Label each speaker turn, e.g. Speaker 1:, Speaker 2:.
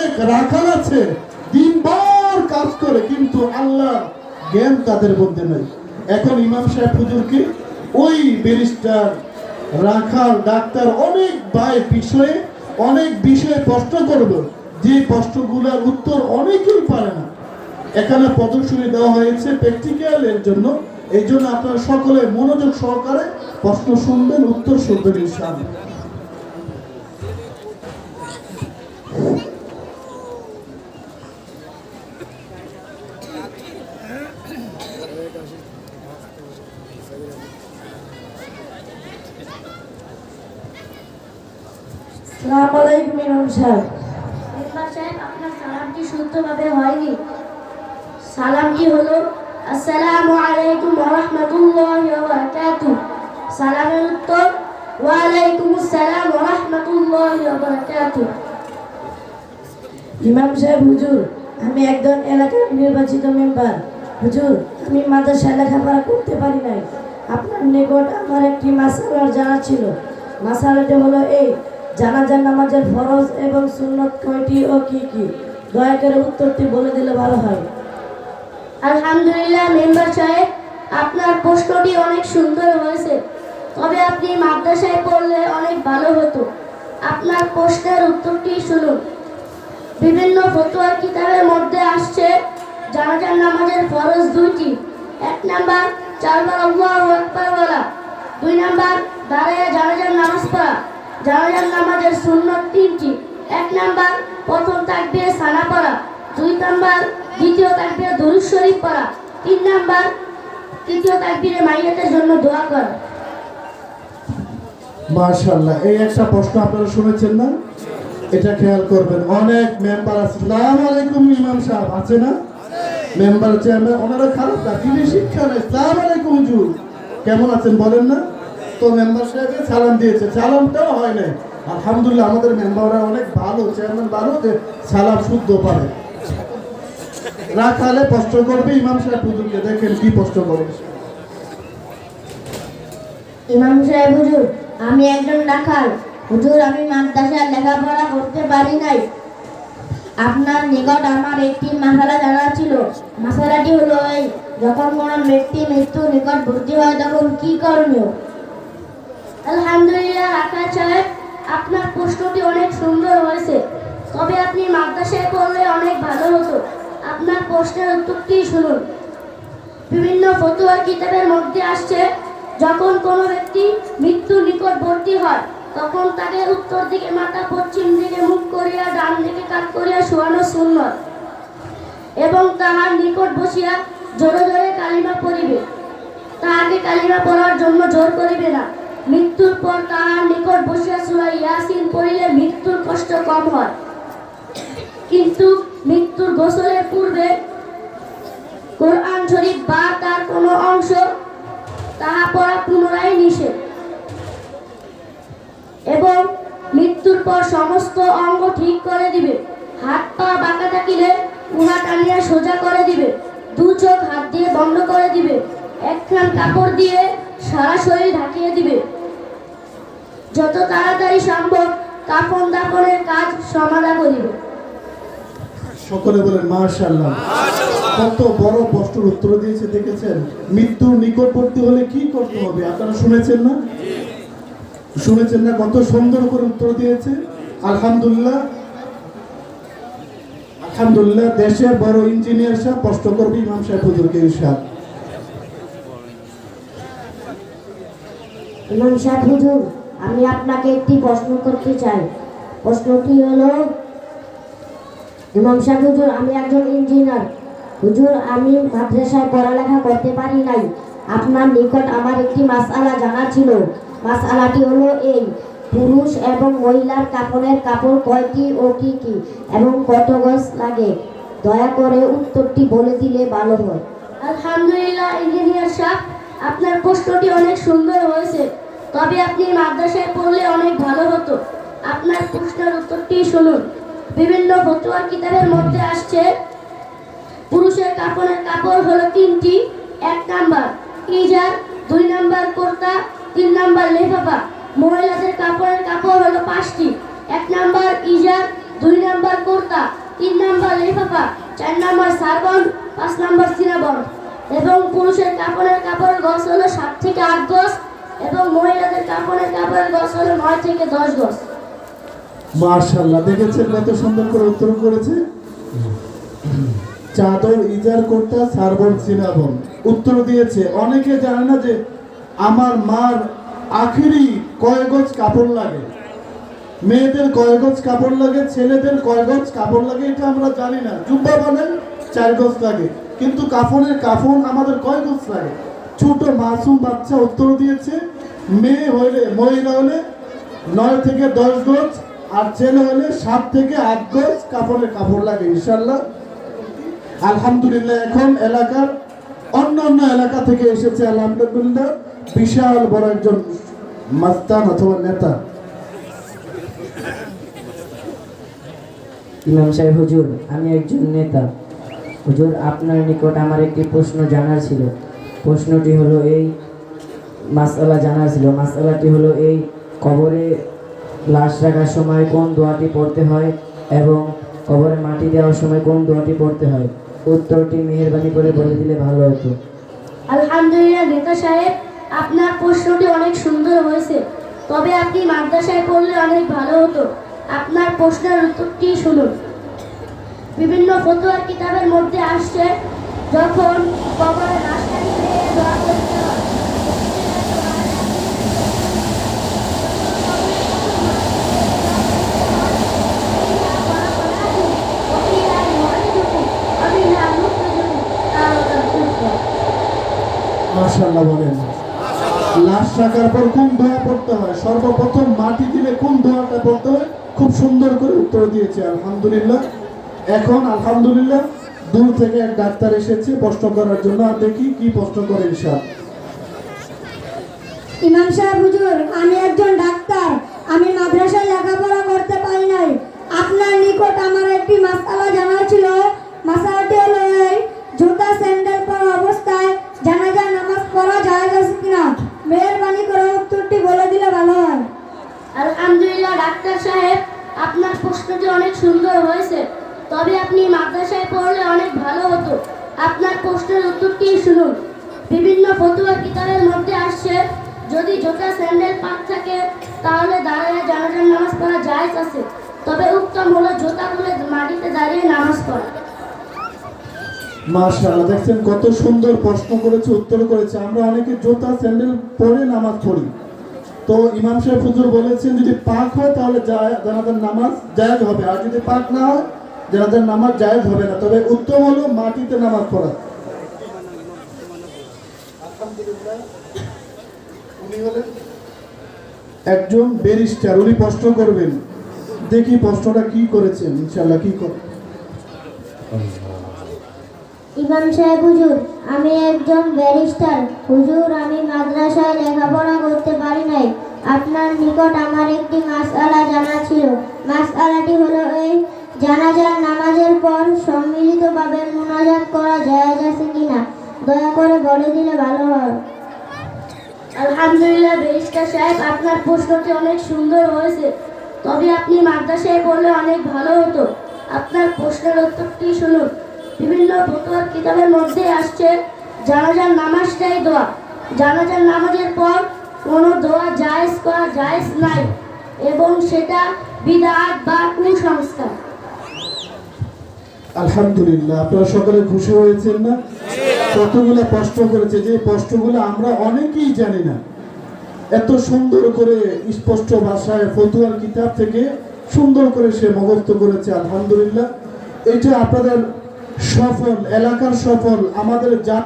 Speaker 1: অনেক রাখাল আছে। দিনভর কাজ করে, কিন্তু আল্লাহ জ্ঞান তাদের মধ্যে নাই। এখন ইমাম সাহেব হুজুরকে ওই ব্যারিস্টার, রাখাল, ডাক্তার অনেক ভাই বিষয়ে অনেক বিষয়ে প্রশ্ন করবে। যে প্রশ্নগুলোর উত্তর অনেকেই পারে না। এখানে প্রদর্শনী দেওয়া হয়েছে প্র্যাকটিক্যাল এর জন্য। এই জন্য আপনারা সকলে মনোযোগ সহকারে প্রশ্ন শুনবেন, উত্তর শুনবেন ইনশাআল্লাহ।
Speaker 2: সালাম আলাইকুম ইমাম সাহেব।
Speaker 3: মেম্বার সাহেব আপনার সালামটি শুদ্ধভাবে হয়নি? সালামটি হলো? আসসালামু আলাইকুম ওয়া রাহমাতুল্লাহি সালামের উত্তর ওয়া আসসালাম ওয়া রাহমাতুল্লাহি
Speaker 2: ইমাম সাহেব হুজুর আমি একজন এলাকার নির্বাচিত মেম্বার। হুজুর আমি মাদ্রাসায় লেখাপড়া করতে পারি নাই। আপনার নিকট আমার একটি মাসালার জানা ছিল। মাসালাটি হলো এই জানাজার নামাজের ফরজ এবং সুন্নত কয়টি ও কি কি? দয়া করে উত্তরটি বলে দিলে ভালো হয়।
Speaker 3: আলহামদুলিল্লাহ, মেম্বার সাহেব, আপনার প্রশ্নটি অনেক সুন্দর হয়েছে। তবে আপনি মাদ্রাসায় পড়লে অনেক ভালো হতো। আপনার প্রশ্নের উত্তরটি শুনুন। বিভিন্ন ফতোয়ার কিতাবের মধ্যে আসছে, জানাজার নামাজের ফরজ দুইটি। এক নাম্বার, চারবার আল্লাহু আকবার বলা। দুই নাম্বার, দাঁড়ায় জানাজার নামাজ পড়া। জানাজার নামাজের সুন্নত তিনটি। এক নাম্বার, প্রথম তাকবীরে সানা পড়া। দুই নাম্বার, দ্বিতীয় তাকবীরে দরুদ শরীফ পড়া। তিন নাম্বার, তৃতীয় তাকবীরে মাইয়াতের জন্য দোয়া করা।
Speaker 1: মাশাআল্লাহ, এই একটা প্রশ্ন আপনারা শুনেছেন না? এটা খেয়াল করবেন, অনেক মেম্বার আসসালাম আলাইকুম ইমাম সাহেব, আছে না? মেম্বার চেয়ারম্যান, ওনারা খারাপ না, তিনি শিক্ষা নেই সালাম আলাইকুম হুজুর। কেমন আছেন বলেন না? তো মেম্বার সাহেব সালাম দিয়েছে। সালামটাও হয় নাই। আলহামদুলিল্লাহ, আমাদের মেম্বাররা অনেক ভালো চেয়ারম্যান ভালো, যে সালাম শুদ্ধ পারে রাখালে প্রশ্ন করবে, ইমাম সাহেব হুজুরকে দেখেন কি প্রশ্ন করবে
Speaker 3: ইমাম সাহেব হুজুর, আমি একজন রাখাল হুজুর, আমি মাদ্রাসায় লেখাপড়া করতে পারি নাই। আপনার নিকট আমার একটি মাসালা জানা ছিল। মাসালাটি হলো এই, যখন কোনো ব্যক্তি মৃত্যু নিকট ভর্তি হয়, তখন কি করণীয়? আলহামদুলিল্লাহ রাখাল সাহেব, আপনার প্রশ্নটি অনেক সুন্দর হয়েছে। তবে আপনি মাদ্রাসায় পড়লে অনেক ভালো হতো। আপনার প্রশ্নের উত্তরটি শুনুন। বিভিন্ন ফতুয়া কিতাবের মধ্যে আসছে, যখন কোনো ব্যক্তি মৃত্যুর নিকটবর্তী হয়, তখন তাকে উত্তর দিকে মাথা, পশ্চিম দিকে মুখ করিয়া, ডান দিকে কাত করিয়া শোয়ানো সুন্নত এবং তাহার নিকট বসিয়া জোরে জোরে কালিমা পড়িবে। তাহাকে কালিমা পড়ার জন্য জোর করিবে না। মৃত্যুর পর তাহার নিকট বসিয়া সুরা ইয়াসিন, পড়িলে মৃত্যুর কষ্ট কম হয়। কিন্তু মৃত্যুর গোসলের পূর্বে কোরআন শরীফ বা তার কোনো অংশ তাহা পড়া পুনরায় নিষেধ। এবং মৃত্যুর পর সমস্ত অঙ্গ ঠিক করে দিবে। হাত পা বাঁকা থাকিলে উহা টানিয়া সোজা করে দিবে। দু চোখ হাত দিয়ে বন্ধ করে দিবে। একখান কাপড় দিয়ে সারা শরীর ঢাকিয়ে দিবে। যত তাড়াতাড়ি সম্ভব কাপড় দাপনের কাজ সমাধা করিবে।
Speaker 1: সকলে বলেন, মাশাআল্লাহ। কত বড় প্রশ্নের উত্তর দিয়েছে, দেখেছেন? মৃত্যুর নিকটবর্তী হলে কি করতে হবে? আপনারা শুনেছেন না? শুনেছেন না? কত সুন্দর করে উত্তর দিয়েছে। আলহামদুলিল্লাহ। আলহামদুলিল্লাহ, দেশের বড় ইঞ্জিনিয়ার সাহেব প্রশ্ন করবে ইমাম সাহেব হুজুরকে ইরশাদ
Speaker 3: ইমাম সাহেব, হুজুর, আমি আপনাকে একটি প্রশ্ন করতে চাই। প্রশ্নটি হলো, ইমাম সাহেব, হুজুর, আমি একজন ইঞ্জিনিয়ার। হুজুর, আমি মাদ্রাসায় পড়ালেখা করতে পারি নাই। আপনার নিকট আমার একটি মাসআলা জানা ছিল। মাসআলাটি হলো এই, পুরুষ এবং মহিলার কাপড়ের কাপড় কয়টি ও কি কি, এবং কত গজ লাগে? দয়া করে উত্তরটি বলে দিলে ভালো হয়। আলহামদুলিল্লাহ, ইঞ্জিনিয়ার সাহেব, আপনার প্রশ্নটি অনেক সুন্দর হয়েছে। তবে আপনি মাদ্রাসায় পড়লে অনেক ভালো হতো। আপনার প্রশ্নের উত্তরটি শুনুন। বিভিন্ন ফতুয়ার কিতাবের মধ্যে আসছে, পুরুষের কাপড়ের কাপড় হলো তিনটি, এক নাম্বার ইজার, দুই নাম্বার কুর্তা, তিন নাম্বার লেফাফা। মহিলাদের কাপড়ের কাপড় হলো পাঁচটি, এক নাম্বার ইজার, দুই নাম্বার কুর্তা, তিন নাম্বার লিফাফা, চার নাম্বার সারবন, পাঁচ নাম্বার সিনাবন। এবং পুরুষের কাপড়ের কাপড়ের গছ হলো সাত থেকে আট গজ এবং মহিলাদের হলো নয় থেকে দশ
Speaker 1: মার্শাল্লাহ, দেখেছেন কত সুন্দর করে করেছে? চাদর, ইজার কোর্তা সার্বন সিনাবন উত্তর দিয়েছে, অনেকে জানে না যে আমার মার আখেরি কয় গজ কাপড় লাগে? মেয়েদের কয় গজ কাপড় লাগে, ছেলেদের কয় গজ কাপড় লাগে, এটা আমরা জানি না। জুব্বা বানান চার গজ লাগে, কিন্তু কাফনের কাফন আমাদের কয় গজ লাগে? ছোট মাসুম বাচ্চা উত্তর দিয়েছে। মেয়ে হইলে মহিলা হলে নয় থেকে দশ গজ, আর ছেলে হলে সাত থেকে আট গজ কাপড়ে কাপড় লাগে ইনশাল্লাহ আলহামদুলিল্লাহ, এখন এলাকার অন্য অন্য এলাকা থেকে এসেছে, আলহামদুলিল্লাহ, বিশাল বড় একজন মাস্তান অথবা নেতা।
Speaker 4: ইমাম সাহেব, হুজুর, আমি একজন নেতা। হুজুর, আপনার নিকট আমার একটি প্রশ্ন জানার ছিল। প্রশ্নটি হলো এই মাসালা জানার ছিল। মাসালাটি হলো এই কবরে লাশ রাখার সময় কোন দোয়াটি পড়তে হয় এবং কবরে মাটি দেওয়ার সময় কোন দোয়াটি পড়তে হয়? উত্তরটি মেহেরবানি করে বলে দিলে ভালো হতো।
Speaker 3: আলহামদুলিল্লাহ, নেতা সাহেব, আপনার প্রশ্নটি অনেক সুন্দর হয়েছে। তবে আপনি মাদ্রাসায় পড়লে অনেক ভালো হতো। আপনার প্রশ্নের উত্তরটি শুনুন। বিভিন্ন ফতোয়ার কিতাবের মধ্যে আসছে, যখন কবরে লাশটাকে
Speaker 1: মার্শাল্লাহ বলেন। পর কোন দোয়া পড়তে হয়? সর্বপ্রথম মাটি দিলে কোন দোয়াটা পড়তে হয়? খুব সুন্দর করে উত্তর দিয়েছে, আলহামদুলিল্লাহ। এখন আলহামদুলিল্লাহ দূর থেকে এক ডাক্তার এসেছে প্রশ্ন করার জন্য। আর দেখি কি প্রশ্ন করে ইনশাআল্লাহ
Speaker 5: ইমাম সাহেব হুজুর আমি একজন ডাক্তার। আমি মাদ্রাসায় লেখাপড়া করতে পারি নাই। আপনার নিকট আমার একটি মাসালা জানা ছিল। মাসালাটি হলো এই জুতা স্যান্ডেল পরা অবস্থায় জানাজা নামাজ পড়া যায় আছে কিনা? মেহরবানি করে উত্তরটি বলে দিলে ভালো হয়।
Speaker 3: আলহামদুলিল্লাহ ডাক্তার সাহেব আপনার প্রশ্নটি অনেক সুন্দর হয়েছে। তবে আপনি মাদ্রাসায় পড়লে অনেক ভালো হতো। আপনার প্রশ্নের উত্তরটি শুনুন। বিভিন্ন ফতুয়া কিতাবের মধ্যে আসছে, যদি জোতা, স্যান্ডেল পাক থাকে, তাহলে দাঁড়ায় জানাজার নামাজ পড়া যায় আছে। তবে উত্তম হলো জোতা খুলে মাটিতে দাঁড়িয়ে নামাজ পড়া।
Speaker 1: মার্শাল্লাহ দেখছেন কত সুন্দর প্রশ্ন করেছে, উত্তর করেছে। আমরা অনেকে জুতা, স্যান্ডেল পরে নামাজ পড়ি। তো ইমাম সাহেব হুজুর বলেছেন, যদি পাক হয় তাহলে জানাজার নামাজ জায়েজ হবে। আর যদি পাক না হয় জানাজার নামাজ জায়েজ হবে না, তবে উত্তম হলো মাটিতে নামাজ পড়া। একজন ব্যারিস্টার, উনি প্রশ্ন করবেন, দেখি প্রশ্নটা কি করেছেন ইনশাল্লাহ কি করে
Speaker 6: ইমাম সাহেব, হুজুর, আমি একজন ব্যারিস্টার। হুজুর, আমি মাদ্রাসায় লেখাপড়া করতে পারি নাই। আপনার নিকট আমার একটি মাসআলা জানা ছিল। মাসআলাটি হলো এই জানাজার নামাজের পর সম্মিলিতভাবে মোনাজাত করা জায়েজ আছে কিনা, দয়া করে বলে দিলে ভালো হয়।
Speaker 3: আলহামদুলিল্লাহ বেরিস্টার সাহেব, আপনার প্রশ্নটি অনেক সুন্দর হয়েছে। তবে আপনি মাদ্রাসায় পড়লে অনেক ভালো হতো। আপনার প্রশ্নের উত্তরটি শুনুন। বিভিন্ন ফতোয়ার কিতাবের মধ্যে আসছে, জানাজার নামাজটাই দোয়া। জানাজার নামাজের পর কোনো দোয়া জায়েজ করা জায়েজ নাই, এবং সেটা বিদাত বা কুসংস্কার।
Speaker 1: আলহামদুলিল্লাহ, আপনারা সকলে খুশি হয়েছেন না? কতগুলো করেছে, যে আমরা অনেকেই জানি না। এত সুন্দর করে স্পষ্ট ভাষায় ফতুয়ার কিতাব থেকে সুন্দর করে সে মুখস্থ করেছে, আলহামদুলিল্লাহ। এটা আপনাদের সফল, এলাকার সফল, আমাদের জাতি